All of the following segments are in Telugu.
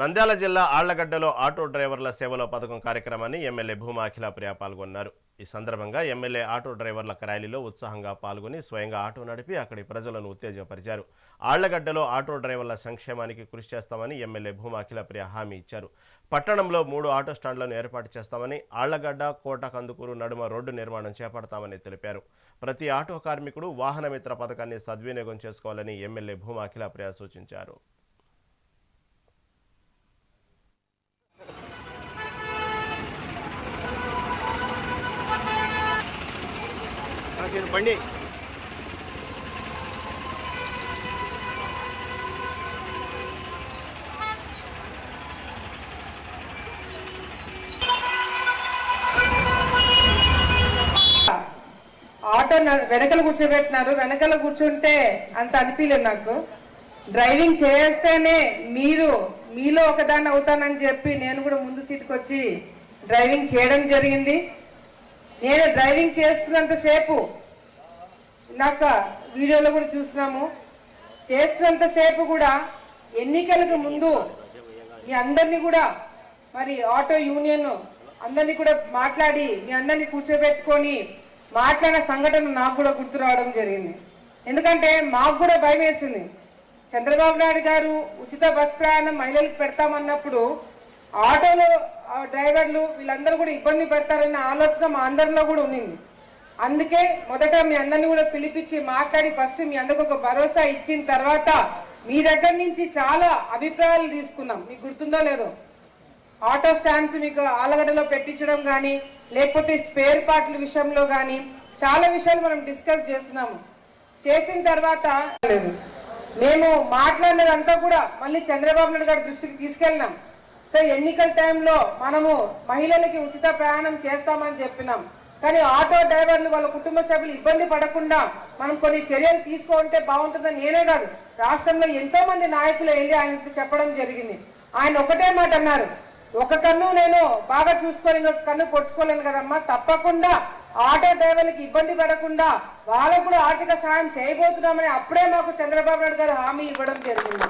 నంద్యాల జిల్లా ఆళ్ళగడ్డలో ఆటో డ్రైవర్ల సేవలో పథకం కార్యక్రమాన్ని ఎమ్మెల్యే భూమా అఖిలప్రియ పాల్గొన్నారు. ఈ సందర్భంగా ఎమ్మెల్యే ఆటో డ్రైవర్ల ర్యాలీలో ఉత్సాహంగా పాల్గొని స్వయంగా ఆటో నడిపి అక్కడి ప్రజలను ఉత్తేజపరిచారు. ఆళ్ళగడ్డలో ఆటో డ్రైవర్ల సంక్షేమానికి కృషి చేస్తామని ఎమ్మెల్యే భూమా అఖిలప్రియ హామీ ఇచ్చారు. పట్టణంలో మూడు ఆటో స్టాండ్లను ఏర్పాటు చేస్తామని ఆళ్ళగడ్డ కోట కందుకూరు నడుమ రోడ్డు నిర్మాణం చేపడతామని తెలిపారు. ప్రతి ఆటో కార్మికుడు వాహనమిత్ర పథకాన్ని సద్వినియోగం చేసుకోవాలని ఎమ్మెల్యే భూమా అఖిలప్రియ సూచించారు. బండి. ఆటో వెనకల కూర్చోబెట్టినారు. వెనకల కూర్చుంటే అంత అనిపించలేదు నాకు. డ్రైవింగ్ చేస్తేనే మీరు మీలో ఒకదాన్ని అవుతానని చెప్పి నేను కూడా ముందు సీట్కి వచ్చి డ్రైవింగ్ చేయడం జరిగింది. నేను డ్రైవింగ్ చేస్తున్నంతసేపు నాకు వీడియోలో కూడా చూసినాము చేస్తున్నంతసేపు కూడా ఎన్నికలకు ముందు మీ అందరినీ కూడా మరి ఆటో యూనియన్ అందరినీ కూడా మాట్లాడి మీ అందరినీ కూర్చోబెట్టుకొని మాట్లాడిన సంఘటన నాకు కూడా గుర్తు రావడం జరిగింది. ఎందుకంటే మాకు కూడా భయం వేసింది. చంద్రబాబు నాయుడు గారు ఉచిత బస్ ప్రయాణం మహిళలకు పెడతామన్నప్పుడు ఆటోలో డ్రైవర్లు వీళ్ళందరూ కూడా ఇబ్బంది పెడతారన్న ఆలోచన మా అందరిలో కూడా ఉన్నింది. అందుకే మొదట మీ అందరిని కూడా పిలిపించి మాట్లాడి ఫస్ట్ మీ అందరికి ఒక భరోసా ఇచ్చిన తర్వాత మీ దగ్గర నుంచి చాలా అభిప్రాయాలు తీసుకున్నాం. మీకు గుర్తుందో లేదో? ఆటో స్టాండ్స్ మీకు ఆలగడ్డలో పెట్టించడం కానీ లేకపోతే స్పేర్ పార్ట్ల విషయంలో కానీ చాలా విషయాలు మనం డిస్కస్ చేస్తున్నాము. చేసిన తర్వాత లేదు. మేము మాట్లాడినదంతా కూడా మళ్ళీ చంద్రబాబు నాయుడు గారి దృష్టికి తీసుకెళ్ళినాం. సో ఎన్నికల టైంలో మనము మహిళలకి ఉచిత ప్రయాణం చేస్తామని చెప్పినాం. కానీ ఆటో డ్రైవర్లు వాళ్ళ కుటుంబ సభ్యులు ఇబ్బంది పడకుండా మనం కొన్ని చర్యలు తీసుకుంటే బాగుంటుందని నేనే కాదు. రాష్ట్రంలో ఎంతో మంది నాయకులు వెళ్ళి ఆయనకు చెప్పడం జరిగింది. ఆయన ఒకటే మాట అన్నారు. ఒక కన్ను నేను బాగా చూసుకొని ఇంకొక కన్ను పొడుచుకోలేను కదమ్మా. తప్పకుండా ఆటో డ్రైవర్లకు ఇబ్బంది పడకుండా వాళ్ళకు కూడా ఆర్థిక సహాయం చేయబోతున్నామని అప్పుడే మాకు చంద్రబాబు నాయుడు గారు హామీ ఇవ్వడం జరిగింది.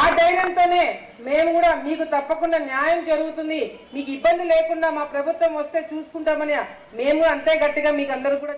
ఆ ధైర్యంతోనే మేము కూడా మీకు తప్పకుండా న్యాయం జరుగుతుంది. మీకు ఇబ్బంది లేకుండా మా ప్రభుత్వం వస్తే చూసుకుంటామని మేము కూడా అంతే గట్టిగా మీకు అందరూ కూడా